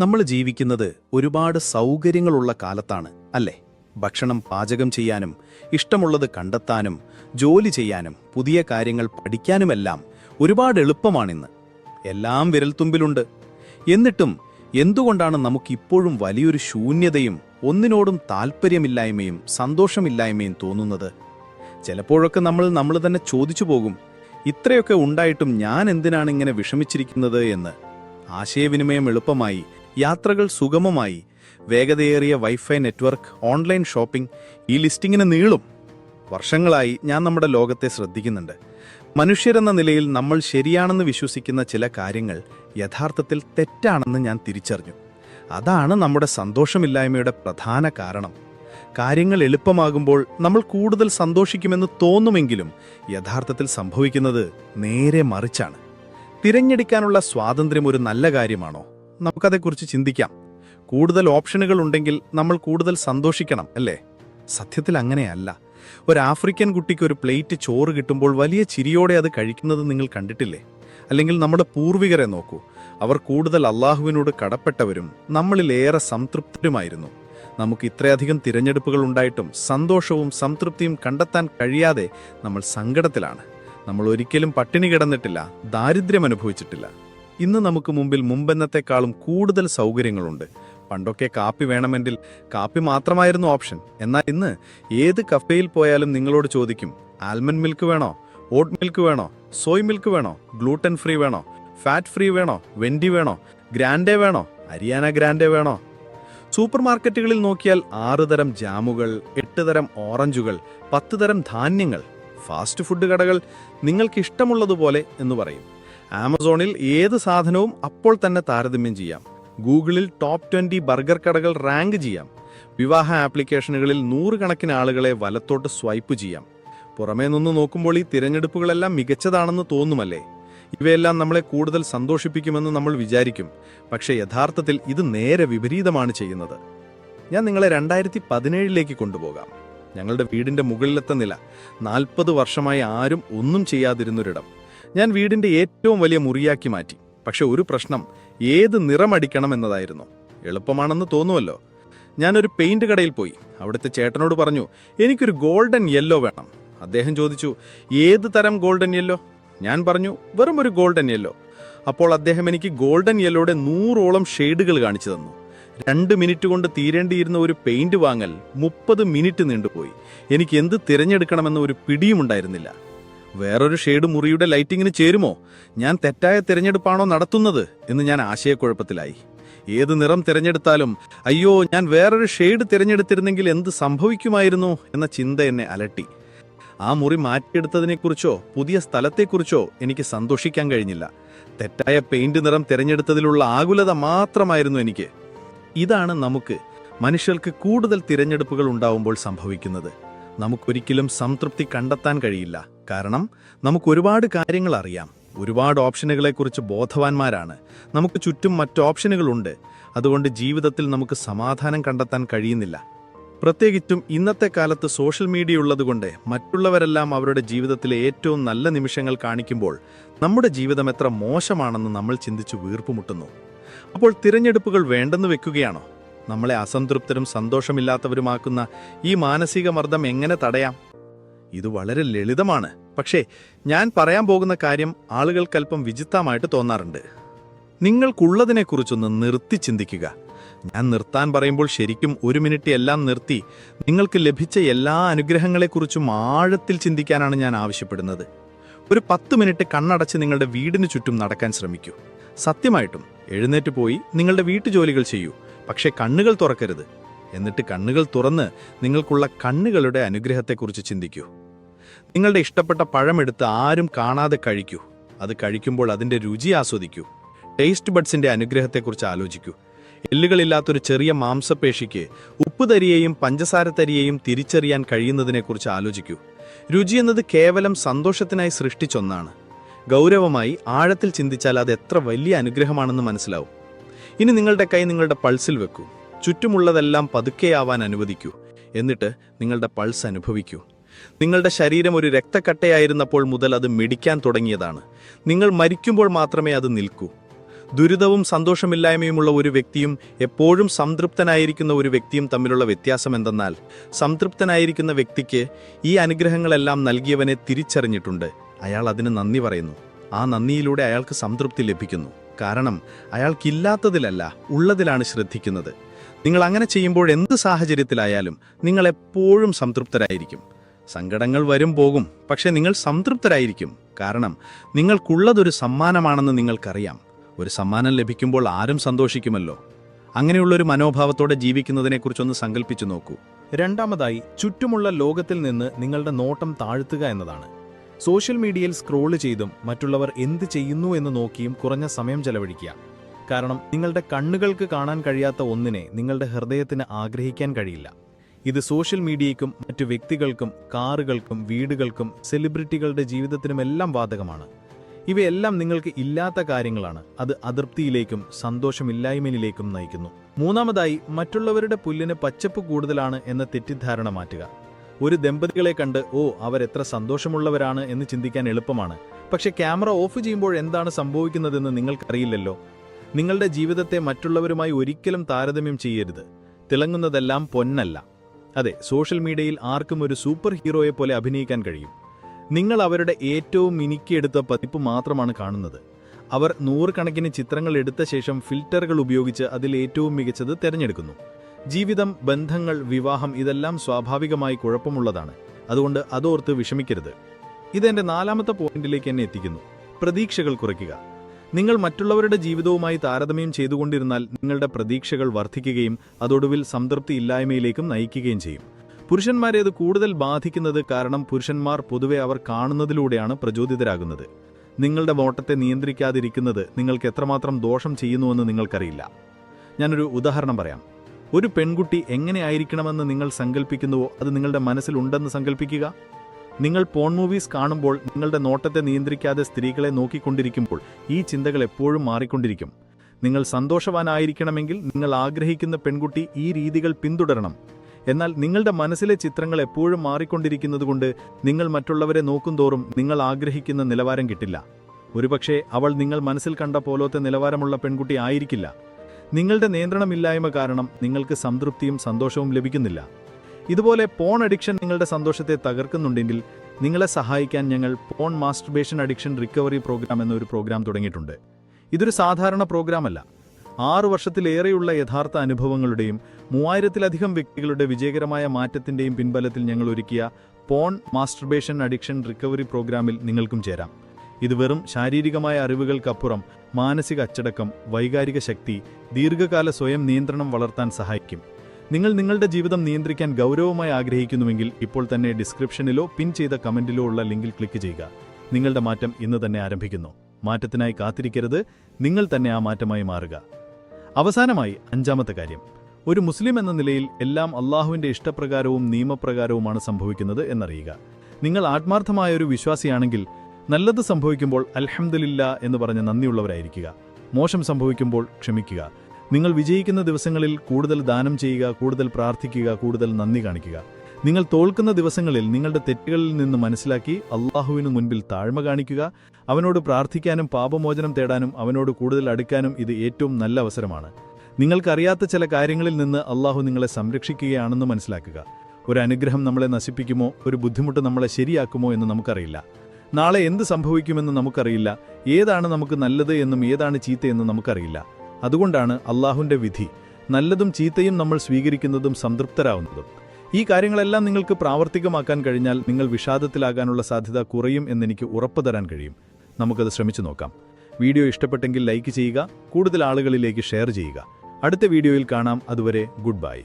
നമ്മൾ ജീവിക്കുന്നത് ഒരുപാട് സൗകര്യങ്ങളുള്ള കാലത്താണ് അല്ലേ? ഭക്ഷണം പാചകം ചെയ്യാനും ഇഷ്ടമുള്ളത് കണ്ടെത്താനും ജോലി ചെയ്യാനും പുതിയ കാര്യങ്ങൾ പഠിക്കാനുമെല്ലാം ഒരുപാട് എളുപ്പമാണിന്ന്. എല്ലാം വിരൽത്തുമ്പിലുണ്ട്. എന്നിട്ടും എന്തുകൊണ്ടാണ് നമുക്കിപ്പോഴും വലിയൊരു ശൂന്യതയും ഒന്നിനോടും താല്പര്യമില്ലായ്മയും സന്തോഷമില്ലായ്മയും തോന്നുന്നത്? ചിലപ്പോഴൊക്കെ നമ്മൾ നമ്മൾ തന്നെ ചോദിച്ചു പോകും ഇത്രയൊക്കെ ഉണ്ടായിട്ടും ഞാൻ എന്തിനാണ് ഇങ്ങനെ വിഷമിച്ചിരിക്കുന്നത് എന്ന്. ആശയവിനിമയം എളുപ്പമായി യാത്രകൾ സുഗമമായി വേഗതയേറിയ വൈഫൈ നെറ്റ്വർക്ക് ഓൺലൈൻ ഷോപ്പിംഗ് ഈ ലിസ്റ്റിങ്ങിന് നീളും. വർഷങ്ങളായി ഞാൻ നമ്മുടെ ലോകത്തെ ശ്രദ്ധിക്കുന്നുണ്ട്. മനുഷ്യരെന്ന നിലയിൽ നമ്മൾ ശരിയാണെന്ന് വിശ്വസിക്കുന്ന ചില കാര്യങ്ങൾ യഥാർത്ഥത്തിൽ തെറ്റാണെന്ന് ഞാൻ തിരിച്ചറിഞ്ഞു. അതാണ് നമ്മുടെ സന്തോഷമില്ലായ്മയുടെ പ്രധാന കാരണം. കാര്യങ്ങൾ എളുപ്പമാകുമ്പോൾ നമ്മൾ കൂടുതൽ സന്തോഷിക്കുമെന്ന് തോന്നുമെങ്കിലും യഥാർത്ഥത്തിൽ സംഭവിക്കുന്നത് നേരെ മറിച്ചാണ്. തിരഞ്ഞെടുക്കാനുള്ള സ്വാതന്ത്ര്യം ഒരു നല്ല കാര്യമാണോ? നമുക്കതേക്കുറിച്ച് ചിന്തിക്കാം. കൂടുതൽ ഓപ്ഷനുകൾ ഉണ്ടെങ്കിൽ നമ്മൾ കൂടുതൽ സന്തോഷിക്കണം അല്ലേ? സത്യത്തിൽ അങ്ങനെയല്ല. ഒരു ആഫ്രിക്കൻ കുട്ടിക്ക് ഒരു പ്ലേറ്റ് ചോറ് കിട്ടുമ്പോൾ വലിയ ചിരിയോടെ അത് കഴിക്കുന്നത് നിങ്ങൾ കണ്ടിട്ടില്ലേ? അല്ലെങ്കിൽ നമ്മുടെ പൂർവികരെ നോക്കൂ. അവർ കൂടുതൽ അള്ളാഹുവിനോട് കടപ്പെട്ടവരും നമ്മളിലേറെ സംതൃപ്തരുമായിരുന്നു. നമുക്ക് ഇത്രയധികം തിരഞ്ഞെടുപ്പുകൾ ഉണ്ടായിട്ടും സന്തോഷവും സംതൃപ്തിയും കണ്ടെത്താൻ കഴിയാതെ നമ്മൾ സങ്കടത്തിലാണ്. നമ്മൾ ഒരിക്കലും പട്ടിണി കിടന്നിട്ടില്ല ദാരിദ്ര്യം അനുഭവിച്ചിട്ടില്ല. ഇന്ന് നമുക്ക് മുമ്പിൽ മുമ്പെന്നത്തെക്കാളും കൂടുതൽ സൗകര്യങ്ങളുണ്ട്. പണ്ടൊക്കെ കാപ്പി വേണമെങ്കിൽ കാപ്പി മാത്രമായിരുന്നു ഓപ്ഷൻ. എന്നാൽ ഇന്ന് ഏത് കഫേയിൽ പോയാലും നിങ്ങളോട് ചോദിക്കും ആൽമണ്ട് മിൽക്ക് വേണോ ഓട്ട് മിൽക്ക് വേണോ സോയ് മിൽക്ക് വേണോ ഗ്ലൂട്ടൻ ഫ്രീ വേണോ ഫാറ്റ് ഫ്രീ വേണോ വെൻഡി വേണോ ഗ്രാൻഡേ വേണോ ഹരിയാന ഗ്രാൻഡേ വേണോ? സൂപ്പർ മാർക്കറ്റുകളിൽ നോക്കിയാൽ ആറ് തരം ജാമുകൾ എട്ട് തരം ഓറഞ്ചുകൾ പത്ത് തരം ധാന്യങ്ങൾ ഫാസ്റ്റ് ഫുഡ് കടകൾ നിങ്ങൾക്ക് ഇഷ്ടമുള്ളതുപോലെ എന്ന് പറയും. ആമസോണിൽ ഏത് സാധനവും അപ്പോൾ തന്നെ താരതമ്യം ചെയ്യാം. ഗൂഗിളിൽ ടോപ്പ് ട്വന്റി ബർഗർ കടകൾ റാങ്ക് ചെയ്യാം. വിവാഹ ആപ്ലിക്കേഷനുകളിൽ നൂറുകണക്കിന് ആളുകളെ വലത്തോട്ട് സ്വൈപ്പ് ചെയ്യാം. പുറമേ നിന്ന് നോക്കുമ്പോൾ ഈ തിരഞ്ഞെടുപ്പുകളെല്ലാം മികച്ചതാണെന്ന് തോന്നുമല്ലേ? ഇവയെല്ലാം നമ്മളെ കൂടുതൽ സന്തോഷിപ്പിക്കുമെന്ന് നമ്മൾ വിചാരിക്കും. പക്ഷേ യഥാർത്ഥത്തിൽ ഇത് നേരെ വിപരീതമാണ് ചെയ്യുന്നത്. ഞാൻ നിങ്ങളെ രണ്ടായിരത്തി പതിനേഴിലേക്ക് കൊണ്ടുപോകാം. ഞങ്ങളുടെ വീടിന്റെ മുകളിലത്തെ നില. നാൽപ്പത് വർഷമായി ആരും ഒന്നും ചെയ്യാതിരുന്നൊരിടം. ഞാൻ വീടിന്റെ ഏറ്റവും വലിയ മുറിയാക്കി മാറ്റി. പക്ഷെ ഒരു പ്രശ്നം ഏത് നിറമടിക്കണം എന്നതായിരുന്നു എളുപ്പമാണെന്ന് തോന്നുമല്ലോ. ഞാനൊരു പെയിന്റ് കടയിൽ പോയി. അവിടുത്തെ ചേട്ടനോട് പറഞ്ഞു എനിക്കൊരു ഗോൾഡൻ യെല്ലോ വേണം. അദ്ദേഹം ചോദിച്ചു ഏത് തരം ഗോൾഡൻ യെല്ലോ? ഞാൻ പറഞ്ഞു വെറും ഒരു ഗോൾഡൻ യെല്ലോ. അപ്പോൾ അദ്ദേഹം എനിക്ക് ഗോൾഡൻ യെല്ലോയുടെ നൂറോളം ഷെയ്ഡുകൾ കാണിച്ചു തന്നു. രണ്ട് മിനിറ്റ് കൊണ്ട് തീരേണ്ടിയിരുന്ന ഒരു പെയിന്റ് വാങ്ങൽ മുപ്പത് മിനിറ്റ് നീണ്ടുപോയി. എനിക്ക് എന്ത് തിരഞ്ഞെടുക്കണമെന്ന ഒരു പിടിയും ഉണ്ടായിരുന്നില്ല. വേറൊരു ഷെയ്ഡ് മുറിയുടെ ലൈറ്റിങ്ങിന് ചേരുമോ? ഞാൻ തെറ്റായ തിരഞ്ഞെടുപ്പാണോ നടത്തുന്നത്? എന്ന് ഞാൻ ആശയക്കുഴപ്പത്തിലായി. ഏത് നിറം തിരഞ്ഞെടുത്താലും അയ്യോ ഞാൻ വേറൊരു ഷെയ്ഡ് തിരഞ്ഞെടുത്തിരുന്നെങ്കിൽ എന്ത് സംഭവിക്കുമായിരുന്നു എന്ന ചിന്ത എന്നെ അലട്ടി. ആ മുറി മാറ്റിയെടുത്തതിനെക്കുറിച്ചോ പുതിയ സ്ഥലത്തെക്കുറിച്ചോ എനിക്ക് സന്തോഷിക്കാൻ കഴിഞ്ഞില്ല. തെറ്റായ പെയിന്റ് നിറം തിരഞ്ഞെടുത്തതിലുള്ള ആകുലത മാത്രമായിരുന്നു എനിക്ക്. ഇതാണ് നമുക്ക് മനുഷ്യർക്ക് കൂടുതൽ തിരഞ്ഞെടുപ്പുകൾ ഉണ്ടാവുമ്പോൾ സംഭവിക്കുന്നത്. നമുക്കൊരിക്കലും സംതൃപ്തി കണ്ടെത്താൻ കഴിയില്ല. കാരണം നമുക്ക് ഒരുപാട് കാര്യങ്ങൾ അറിയാം. ഒരുപാട് ഓപ്ഷനുകളെക്കുറിച്ച് ബോധവാന്മാരാണ്. നമുക്ക് ചുറ്റും മറ്റ് ഓപ്ഷനുകളുണ്ട്. അതുകൊണ്ട് ജീവിതത്തിൽ നമുക്ക് സമാധാനം കണ്ടെത്താൻ കഴിയുന്നില്ല. പ്രത്യേകിച്ചും ഇന്നത്തെ കാലത്ത് സോഷ്യൽ മീഡിയ ഉള്ളതുകൊണ്ട് മറ്റുള്ളവരെല്ലാം അവരുടെ ജീവിതത്തിലെ ഏറ്റവും നല്ല നിമിഷങ്ങൾ കാണിക്കുമ്പോൾ നമ്മുടെ ജീവിതം എത്ര മോശമാണെന്ന് നമ്മൾ ചിന്തിച്ച് വീർപ്പുമുട്ടുന്നു. അപ്പോൾ തിരഞ്ഞെടുപ്പുകൾ വേണ്ടെന്ന് വെക്കുകയാണോ? നമ്മളെ അസംതൃപ്തരും സന്തോഷമില്ലാത്തവരുമാക്കുന്ന ഈ മാനസിക മർദ്ദം എങ്ങനെ തടയാം? ഇത് വളരെ ലളിതമാണ്. പക്ഷേ ഞാൻ പറയാൻ പോകുന്ന കാര്യം ആളുകൾക്കല്പം വിചിത്രമായിട്ട് തോന്നാറുണ്ട്. നിങ്ങൾക്കുള്ളതിനെക്കുറിച്ചൊന്ന് നിർത്തി ചിന്തിക്കുക. ഞാൻ നിർത്താൻ പറയുമ്പോൾ ശരിക്കും ഒരു മിനിറ്റ് എല്ലാം നിർത്തി നിങ്ങൾക്ക് ലഭിച്ച എല്ലാ അനുഗ്രഹങ്ങളെക്കുറിച്ചും ആഴത്തിൽ ചിന്തിക്കാനാണ് ഞാൻ ആവശ്യപ്പെടുന്നത്. ഒരു പത്ത് മിനിറ്റ് കണ്ണടച്ച് നിങ്ങളുടെ വീടിന് ചുറ്റും നടക്കാൻ ശ്രമിക്കൂ. സത്യമായിട്ടും എഴുന്നേറ്റ് പോയി നിങ്ങളുടെ വീട്ടുജോലികൾ ചെയ്യൂ. പക്ഷേ കണ്ണുകൾ തുറക്കരുത്. എന്നിട്ട് കണ്ണുകൾ തുറന്ന് നിങ്ങൾക്കുള്ള കണ്ണുകളുടെ അനുഗ്രഹത്തെക്കുറിച്ച് ചിന്തിക്കൂ. നിങ്ങളുടെ ഇഷ്ടപ്പെട്ട പഴമെടുത്ത് ആരും കാണാതെ കഴിക്കൂ. അത് കഴിക്കുമ്പോൾ അതിന്റെ രുചി ആസ്വദിക്കൂ. ടേസ്റ്റ് ബഡ്സിന്റെ അനുഗ്രഹത്തെക്കുറിച്ച് ആലോചിക്കൂ. എല്ലുകളില്ലാത്തൊരു ചെറിയ മാംസപേശിക്ക് ഉപ്പ് തരിയെയും പഞ്ചസാര തരിയെയും തിരിച്ചറിയാൻ കഴിയുന്നതിനെക്കുറിച്ച് ആലോചിക്കൂ. രുചി എന്നത് കേവലം സന്തോഷത്തിനായി സൃഷ്ടിച്ചൊന്നാണ്. ഗൗരവമായി ആഴത്തിൽ ചിന്തിച്ചാൽ അത് എത്ര വലിയ അനുഗ്രഹമാണെന്ന് മനസ്സിലാവും. ഇനി നിങ്ങളുടെ കൈ നിങ്ങളുടെ പൾസിൽ വെക്കൂ. ചുറ്റുമുള്ളതെല്ലാം പതുക്കെയാവാൻ അനുവദിക്കൂ. എന്നിട്ട് നിങ്ങളുടെ പൾസ് അനുഭവിക്കൂ. നിങ്ങളുടെ ശരീരം ഒരു രക്തക്കട്ടയായിരുന്നപ്പോൾ മുതൽ അത് മിടിക്കാൻ തുടങ്ങിയതാണ്. നിങ്ങൾ മരിക്കുമ്പോൾ മാത്രമേ അത് നിൽക്കൂ. ദുരിതവും സന്തോഷമില്ലായ്മയുമുള്ള ഒരു വ്യക്തിയും എപ്പോഴും സംതൃപ്തനായിരിക്കുന്ന ഒരു വ്യക്തിയും തമ്മിലുള്ള വ്യത്യാസം എന്തെന്നാൽ സംതൃപ്തനായിരിക്കുന്ന വ്യക്തിക്ക് ഈ അനുഗ്രഹങ്ങളെല്ലാം നൽകിയവനെ തിരിച്ചറിഞ്ഞിട്ടുണ്ട്. അയാൾ അതിന് നന്ദി പറയുന്നു. ആ നന്ദിയിലൂടെ അയാൾക്ക് സംതൃപ്തി ലഭിക്കുന്നു. കാരണം അയാൾക്കില്ലാത്തതിലല്ല ഉള്ളതിലാണ് ശ്രദ്ധിക്കുന്നത്. നിങ്ങൾ അങ്ങനെ ചെയ്യുമ്പോൾ എന്ത് സാഹചര്യത്തിലായാലും നിങ്ങൾ എപ്പോഴും സംതൃപ്തരായിരിക്കും. സങ്കടങ്ങൾ വരും പോകും പക്ഷെ നിങ്ങൾ സംതൃപ്തരായിരിക്കും. കാരണം നിങ്ങൾക്കുള്ളതൊരു സമ്മാനമാണെന്ന് നിങ്ങൾക്കറിയാം. ഒരു സമ്മാനം ലഭിക്കുമ്പോൾ ആരും സന്തോഷിക്കുമല്ലോ. അങ്ങനെയുള്ളൊരു മനോഭാവത്തോടെ ജീവിക്കുന്നതിനെക്കുറിച്ചൊന്ന് സങ്കല്പിച്ചു നോക്കൂ. രണ്ടാമതായി ചുറ്റുമുള്ള ലോകത്തിൽ നിന്ന് നിങ്ങളുടെ നോട്ടം താഴ്ത്തുക എന്നതാണ്. സോഷ്യൽ മീഡിയയിൽ സ്ക്രോൾ ചെയ്തും മറ്റുള്ളവർ എന്ത് ചെയ്യുന്നു എന്ന് നോക്കിയും കുറഞ്ഞ സമയം ചെലവഴിക്കുക. കാരണം നിങ്ങളുടെ കണ്ണുകൾക്ക് കാണാൻ കഴിയാത്ത ഒന്നിനെ നിങ്ങളുടെ ഹൃദയത്തിന് ആഗ്രഹിക്കാൻ കഴിയില്ല. ഇത് സോഷ്യൽ മീഡിയയ്ക്കും മറ്റു വ്യക്തികൾക്കും കാറുകൾക്കും വീടുകൾക്കും സെലിബ്രിറ്റികളുടെ ജീവിതത്തിനുമെല്ലാം ബാധകമാണ് ഇവയെല്ലാം നിങ്ങൾക്ക് ഇല്ലാത്ത കാര്യങ്ങളാണ്. അത് അതൃപ്തിയിലേക്കും സന്തോഷമില്ലായ്മയിലേക്കും നയിക്കുന്നു. മൂന്നാമതായി മറ്റുള്ളവരുടെ പുല്ലിന് പച്ചപ്പ് കൂടുതലാണ് എന്ന തെറ്റിദ്ധാരണ മാറ്റുക. ഒരു ദമ്പതികളെ കണ്ട് ഓ അവരെത്ര സന്തോഷമുള്ളവരാണ് എന്ന് ചിന്തിക്കാൻ എളുപ്പമാണ്. പക്ഷെ ക്യാമറ ഓഫ് ചെയ്യുമ്പോൾ എന്താണ് സംഭവിക്കുന്നതെന്ന് നിങ്ങൾക്കറിയില്ലല്ലോ. നിങ്ങളുടെ ജീവിതത്തെ മറ്റുള്ളവരുമായി ഒരിക്കലും താരതമ്യം ചെയ്യരുത്. തിളങ്ങുന്നതെല്ലാം പൊന്നല്ല. അതെ സോഷ്യൽ മീഡിയയിൽ ആർക്കും ഒരു സൂപ്പർ ഹീറോയെ പോലെ അഭിനയിക്കാൻ കഴിയും. നിങ്ങൾ അവരുടെ ഏറ്റവും മിനുക്കിയെടുത്ത പതിപ്പ് മാത്രമാണ് കാണുന്നത്. അവർ നൂറുകണക്കിന് ചിത്രങ്ങൾ എടുത്ത ശേഷം ഫിൽറ്ററുകൾ ഉപയോഗിച്ച് അതിൽ ഏറ്റവും മികച്ചത് തിരഞ്ഞെടുക്കുന്നു. ജീവിതം ബന്ധങ്ങൾ വിവാഹം ഇതെല്ലാം സ്വാഭാവികമായി കുഴപ്പമുള്ളതാണ്. അതുകൊണ്ട് അതോർത്ത് വിഷമിക്കരുത്. ഇതെന്റെ നാലാമത്തെ പോയിന്റിലേക്ക് എന്നെ എത്തിക്കുന്നു. പ്രതീക്ഷകൾ കുറയ്ക്കുക. നിങ്ങൾ മറ്റുള്ളവരുടെ ജീവിതവുമായി താരതമ്യം ചെയ്തുകൊണ്ടിരുന്നാൽ നിങ്ങളുടെ പ്രതീക്ഷകൾ വർദ്ധിക്കുകയും അതൊടുവിൽ സംതൃപ്തി ഇല്ലായ്മയിലേക്കും നയിക്കുകയും ചെയ്യും. പുരുഷന്മാരെ അത് കൂടുതൽ ബാധിക്കുന്നത് കാരണം പുരുഷന്മാർ പൊതുവെ അവർ കാണുന്നതിലൂടെയാണ് പ്രചോദിതരാകുന്നത്. നിങ്ങളുടെ വോട്ടത്തെ നിയന്ത്രിക്കാതിരിക്കുന്നത് നിങ്ങൾക്ക് എത്രമാത്രം ദോഷം ചെയ്യുന്നുവെന്ന് നിങ്ങൾക്കറിയില്ല. ഞാനൊരു ഉദാഹരണം പറയാം. ഒരു പെൺകുട്ടി എങ്ങനെയായിരിക്കണമെന്ന് നിങ്ങൾ സങ്കല്പിക്കുന്നുവോ അത് നിങ്ങളുടെ മനസ്സിലുണ്ടെന്ന് സങ്കല്പിക്കുക നിങ്ങൾ പോൺ മൂവീസ് കാണുമ്പോൾ നിങ്ങളുടെ നോട്ടത്തെ നിയന്ത്രിക്കാതെ സ്ത്രീകളെ നോക്കിക്കൊണ്ടിരിക്കുമ്പോൾ ഈ ചിന്തകൾ എപ്പോഴും മാറിക്കൊണ്ടിരിക്കും. നിങ്ങൾ സന്തോഷവാനായിരിക്കണമെങ്കിൽ നിങ്ങൾ ആഗ്രഹിക്കുന്ന പെൺകുട്ടി ഈ രീതികൾ പിന്തുടരണം. എന്നാൽ നിങ്ങളുടെ മനസ്സിലെ ചിത്രങ്ങൾ എപ്പോഴും മാറിക്കൊണ്ടിരിക്കുന്നതുകൊണ്ട് നിങ്ങൾ മറ്റുള്ളവരെ നോക്കുന്തോറും നിങ്ങൾ ആഗ്രഹിക്കുന്ന നിലവാരം കിട്ടില്ല. ഒരുപക്ഷെ അവൾ നിങ്ങൾ മനസ്സിൽ കണ്ട പോലത്തെ നിലവാരമുള്ള പെൺകുട്ടി ആയിരിക്കില്ല. നിങ്ങളുടെ നിയന്ത്രണമില്ലായ്മ കാരണം നിങ്ങൾക്ക് സംതൃപ്തിയും സന്തോഷവും ലഭിക്കുന്നില്ല. ഇതുപോലെ പോൺ അഡിക്ഷൻ നിങ്ങളുടെ സന്തോഷത്തെ തകർക്കുന്നുണ്ടെങ്കിൽ നിങ്ങളെ സഹായിക്കാൻ ഞങ്ങൾ porn masturbation addiction recovery programme എന്നൊരു പ്രോഗ്രാം തുടങ്ങിയിട്ടുണ്ട്. ഇതൊരു സാധാരണ പ്രോഗ്രാമല്ല ആറു വർഷത്തിലേറെയുള്ള യഥാർത്ഥ അനുഭവങ്ങളുടെയും മൂവായിരത്തിലധികം വ്യക്തികളുടെ വിജയകരമായ മാറ്റത്തിന്റെയും പിൻബലത്തിൽ ഞങ്ങൾ ഒരുക്കിയ പോൺ മാസ്റ്റർബേഷൻ അഡിക്ഷൻ റിക്കവറി പ്രോഗ്രാമിൽ നിങ്ങൾക്കും ചേരാം. ഇത് വെറും ശാരീരികമായ അറിവുകൾക്കപ്പുറം മാനസിക അച്ചടക്കം വൈകാരിക ശക്തി ദീർഘകാല സ്വയം നിയന്ത്രണം വളർത്താൻ സഹായിക്കും. നിങ്ങൾ നിങ്ങളുടെ ജീവിതം നിയന്ത്രിക്കാൻ ഗൗരവമായി ആഗ്രഹിക്കുന്നുവെങ്കിൽ ഇപ്പോൾ തന്നെ ഡിസ്ക്രിപ്ഷനിലോ പിൻ ചെയ്ത കമന്റിലോ ഉള്ള ലിങ്കിൽ ക്ലിക്ക് ചെയ്യുക. നിങ്ങളുടെ മാറ്റം ഇന്ന് തന്നെ ആരംഭിക്കുന്നു. മാറ്റത്തിനായി കാത്തിരിക്കരുത്. നിങ്ങൾ തന്നെ ആ മാറ്റമായി മാറുക. അവസാനമായി അഞ്ചാമത്തെ കാര്യം. ഒരു മുസ്ലിം എന്ന നിലയിൽ എല്ലാം അള്ളാഹുവിന്റെ ഇഷ്ടപ്രകാരവും നിയമപ്രകാരവുമാണ് സംഭവിക്കുന്നത് എന്നറിയുക. നിങ്ങൾ ആത്മാർത്ഥമായ ഒരു വിശ്വാസിയാണെങ്കിൽ നല്ലത് സംഭവിക്കുമ്പോൾ അൽഹംദുലില്ല എന്ന് പറഞ്ഞ് നന്ദിയുള്ളവരായിരിക്കുക. മോശം സംഭവിക്കുമ്പോൾ ക്ഷമിക്കുക. നിങ്ങൾ വിജയിക്കുന്ന ദിവസങ്ങളിൽ കൂടുതൽ ദാനം ചെയ്യുക കൂടുതൽ പ്രാർത്ഥിക്കുക കൂടുതൽ നന്ദി കാണിക്കുക. നിങ്ങൾ തോൽക്കുന്ന ദിവസങ്ങളിൽ നിങ്ങളുടെ തെറ്റുകളിൽ നിന്ന് മനസ്സിലാക്കി അള്ളാഹുവിന് മുൻപിൽ താഴ്മ കാണിക്കുക. അവനോട് പ്രാർത്ഥിക്കാനും പാപമോചനം തേടാനും അവനോട് കൂടുതൽ അടുക്കാനും ഇത് ഏറ്റവും നല്ല അവസരമാണ്. നിങ്ങൾക്കറിയാത്ത ചില കാര്യങ്ങളിൽ നിന്ന് അള്ളാഹു നിങ്ങളെ സംരക്ഷിക്കുകയാണെന്ന് മനസ്സിലാക്കുക. ഒരു അനുഗ്രഹം നമ്മളെ നശിപ്പിക്കുമോ? ഒരു ബുദ്ധിമുട്ട് നമ്മളെ ശരിയാക്കുമോ എന്ന് നമുക്കറിയില്ല. നാളെ എന്ത് സംഭവിക്കുമെന്ന് നമുക്കറിയില്ല. ഏതാണ് നമുക്ക് നല്ലത് എന്നും ഏതാണ് ചീത്തയെന്നും നമുക്കറിയില്ല. അതുകൊണ്ടാണ് അള്ളാഹുവിന്റെ വിധി. നല്ലതും ചീത്തയും നമ്മൾ സ്വീകരിക്കുന്നതും സംതൃപ്തരാവുന്നതും. ഈ കാര്യങ്ങളെല്ലാം നിങ്ങൾക്ക് പ്രാവർത്തികമാക്കാൻ കഴിഞ്ഞാൽ നിങ്ങൾ വിഷാദത്തിലാകാനുള്ള സാധ്യത കുറയും എന്നെനിക്ക് ഉറപ്പ് തരാൻ കഴിയും. നമുക്കത് ശ്രമിച്ചു നോക്കാം. വീഡിയോ ഇഷ്ടപ്പെട്ടെങ്കിൽ ലൈക്ക് ചെയ്യുക കൂടുതൽ ആളുകളിലേക്ക് ഷെയർ ചെയ്യുക. അടുത്ത വീഡിയോയിൽ കാണാം. അതുവരെ ഗുഡ് ബൈ.